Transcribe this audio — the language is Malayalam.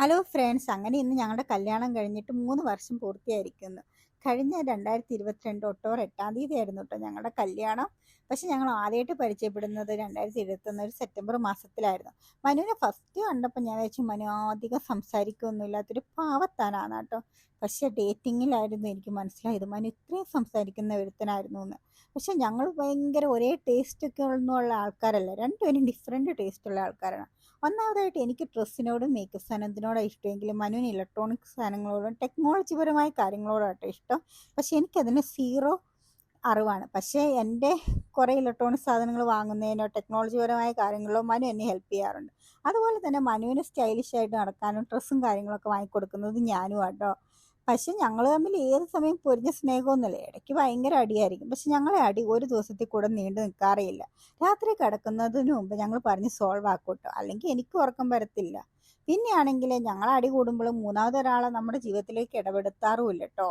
ഹലോ ഫ്രണ്ട്സ് അങ്ങനെ ഇന്ന് ഞങ്ങളുടെ കല്യാണം കഴിഞ്ഞിട്ട് മൂന്ന് വർഷം പൂർത്തിയായിരിക്കുന്നു. കഴിഞ്ഞ രണ്ടായിരത്തി ഇരുപത്തിരണ്ട് ഒക്ടോബർ എട്ടാം തീയതി ആയിരുന്നു കേട്ടോ ഞങ്ങളുടെ കല്യാണം. പക്ഷെ ഞങ്ങൾ ആദ്യമായിട്ട് പരിചയപ്പെടുന്നത് രണ്ടായിരത്തി ഇരുപത്തൊന്ന് ഒരു സെപ്റ്റംബർ മാസത്തിലായിരുന്നു. മനുവിനെ ഫസ്റ്റ് കണ്ടപ്പോൾ ഞാൻ വെച്ചു മനു അധികം സംസാരിക്കൊന്നുമില്ലാത്തൊരു പാവത്താനാണ് കേട്ടോ പക്ഷെ ഡേറ്റിങ്ങിലായിരുന്നു എനിക്ക് മനസ്സിലായത്. മനു ഇത്രയും സംസാരിക്കുന്ന ഒരുത്തനായിരുന്നു എന്ന് പക്ഷെ ഞങ്ങൾ ഭയങ്കര ഒരേ ടേസ്റ്റ് ഒക്കെ ഉള്ള ആൾക്കാരല്ല. രണ്ടുപേരും ഡിഫറെന്റ് ടേസ്റ്റ് ഉള്ള ആൾക്കാരാണ്. ഒന്നാമതായിട്ട് എനിക്ക് ഡ്രസ്സിനോടും മേക്കപ്പ് സാധനത്തിനോടാണ് ഇഷ്ടമെങ്കിലും മനുവിന് ഇലക്ട്രോണിക് സാധനങ്ങളോടും ടെക്നോളജിപരമായ കാര്യങ്ങളോടാട്ടോ ഇഷ്ടം. പക്ഷെ എനിക്കതിന് സീറോ അറിവാണ്. പക്ഷേ എന്റെ കുറേ ഇലക്ട്രോണിക് സാധനങ്ങൾ വാങ്ങുന്നതിനോ ടെക്നോളജി പരമായ കാര്യങ്ങളിലോ മനു എന്നെ ഹെൽപ്പ് ചെയ്യാറുണ്ട്. അതുപോലെ തന്നെ മനുവിന് സ്റ്റൈലിഷ് ആയിട്ട് നടക്കാനും ഡ്രസ്സും കാര്യങ്ങളൊക്കെ വാങ്ങിക്കൊടുക്കുന്നത് ഞാനും ആട്ടോ. പക്ഷെ ഞങ്ങൾ തമ്മിൽ ഏത് സമയം പൊരിഞ്ഞ സ്നേഹമൊന്നുമില്ല. ഇടയ്ക്ക് ഭയങ്കര അടിയായിരിക്കും. പക്ഷെ ഞങ്ങളെ അടി ഒരു ദിവസത്തിൽ കൂടെ നീണ്ടു നിൽക്കാറില്ല രാത്രി കിടക്കുന്നതിന് മുമ്പ് ഞങ്ങൾ പറഞ്ഞ് സോൾവ് ആക്കൂട്ടോ അല്ലെങ്കിൽ എനിക്ക് ഉറക്കം വരത്തില്ല. പിന്നെയാണെങ്കിൽ ഞങ്ങൾ അടി കൂടുമ്പോൾ മൂന്നാമതൊരാളെ നമ്മുടെ ജീവിതത്തിലേക്ക് ഇടപെടുത്താറുമില്ല കേട്ടോ